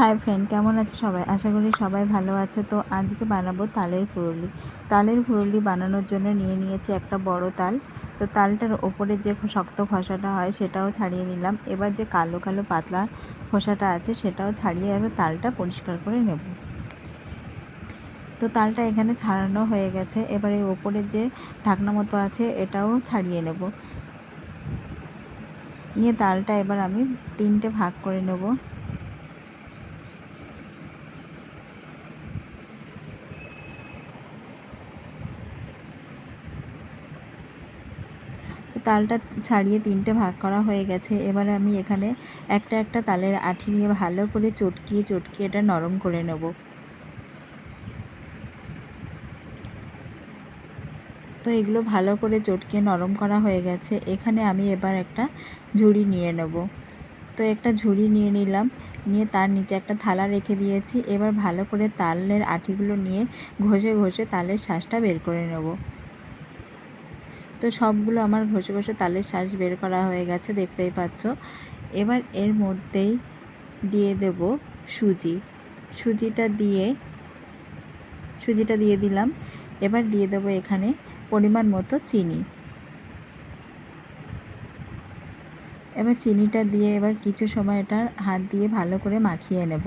Hi friend, কেমন আছো সবাই? আশা করি সবাই ভালো আছো। তো আজকে বানাবো তালের ফুরুলি। তালের ফুরুলি বানানোর জন্য নিয়ে নিয়েছি একটা বড় তাল। তো তালটার ওপরে যে শক্ত খোসাটা হয় সেটাও ছাড়িয়ে নিলাম। এবার যে কালো কালো পাতলা খোসাটা আছে সেটাও ছাড়িয়ে এবার তালটা পরিষ্কার করে নেব। তো তালটা এখানে ছাড়ানো হয়ে গেছে। এবার এই ওপরের যে ঢাকনা মতো আছে এটাও ছাড়িয়ে নেব। নিয়ে তালটা এবার আমি তিনটে ভাগ করে নেব। তালটা ছাড়িয়ে তিনটে ভাগ করা হয়ে গেছে। এবারে আমি এখানে একটা একটা তালের আঠি নিয়ে ভালো করে চটকিয়ে চটকিয়ে এটা নরম করে নেব। তো এগুলো ভালো করে চটকিয়ে নরম করা হয়ে গেছে। এখানে আমি এবার একটা ঝুড়ি নিয়ে নেব। তো একটা ঝুড়ি নিয়ে নিলাম। নিয়ে তার নিচে একটা থালা রেখে দিয়েছি। এবার ভালো করে তালের আঠিগুলো নিয়ে ঘষে ঘষে তালের শ্বাসটা বের করে নেব। তো সবগুলো আমার ঘষে ঘষে তালের শ্বাস বের করা হয়ে গেছে, দেখতেই পাচ্ছ। এবার এর মধ্যেই দিয়ে দেব সুজি। সুজিটা দিয়ে সুজিটা দিয়ে দিলাম। এবার দিয়ে দেবো এখানে পরিমাণ মতো চিনি। এবার চিনিটা দিয়ে এবার কিছু সময় এটা হাত দিয়ে ভালো করে মাখিয়ে নেব।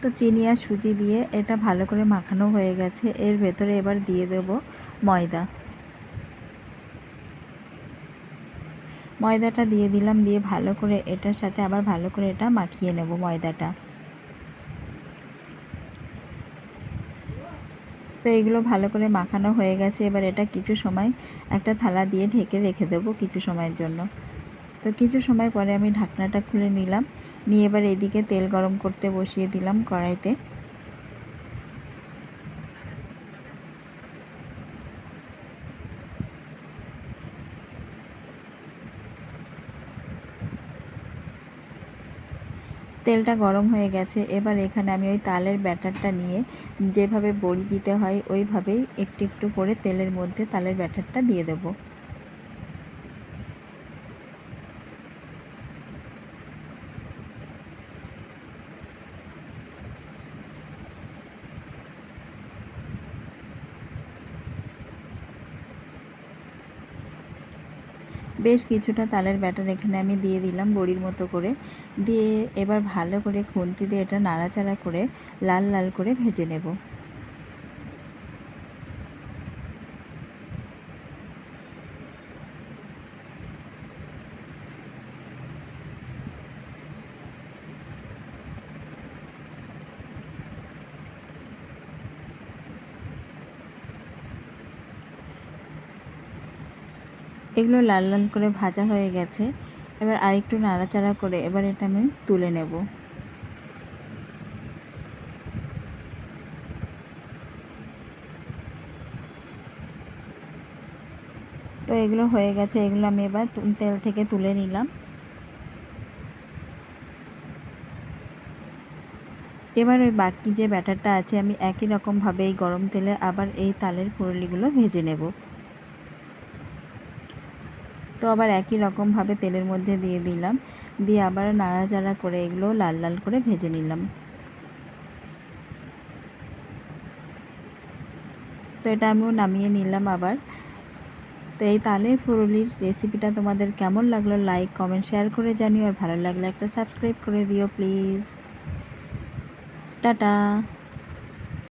তো চিনি আর সুজি দিয়ে এটা ভালো করে মাখানো হয়ে গেছে। এর ভেতরে এবার দিয়ে দেব ময়দা। ময়দাটা দিয়ে দিলাম, দিয়ে ভালো করে এটার সাথে আবার ভালো করে এটা মাখিয়ে নেব ময়দাটা। তো এগুলো ভালো করে মাখানো হয়ে গেছে। এবার এটা কিছু সময় একটা থালা দিয়ে ঢেকে রেখে দেবো কিছু সময়ের জন্য। তো কিছু সময় পরে আমি ঢাকনাটা খুলে নিলাম। নিয়ে এবার এদিকে তেল গরম করতে বসিয়ে দিলাম কড়াইতে। তেলটা গরম হয়ে গেছে। এবার এখানে আমি ওই তালের ব্যাটারটা নিয়ে যেভাবে বড়ি দিতে হয়, ওইভাবেই একটু একটু করে তেলের মধ্যে তালের ব্যাটারটা দিয়ে দেবো। বেশ কিছুটা তালের ব্যাটার এখানে আমি দিয়ে দিলাম বড়ির মতো করে। দিয়ে এবার ভালো করে খুন্তি দিয়ে এটা নাড়াচাড়া করে লাল লাল করে ভেজে নেব। এগুলো লাল লাল করে ভাজা হয়ে গেছে। এবার আরেকটু নাড়াচাড়া করে এবার এটা আমি তুলে নেব। তো এগুলো হয়ে গেছে, এগুলো আমি এবার তেল থেকে তুলে নিলাম। এবার ওই বাকি যে ব্যাটারটা আছে, আমি একই রকমভাবে এই গরম তেলে আবার এই তালের পুরলিগুলো ভেজে নেব। তো আবার একই রকমভাবে তেলের মধ্যে দিয়ে দিলাম। দিয়ে আবার নাড়াচাড়া করে এগুলো লাল লাল করে ভেজে নিলাম। তো এটা আমিও নামিয়ে নিলাম আবার। তো এই তালের ফুরুলির রেসিপিটা তোমাদের কেমন লাগল লাইক, কমেন্ট, শেয়ার করে জানিও। আর ভালো লাগলে একটা সাবস্ক্রাইব করে দিও প্লিজ। টাটা।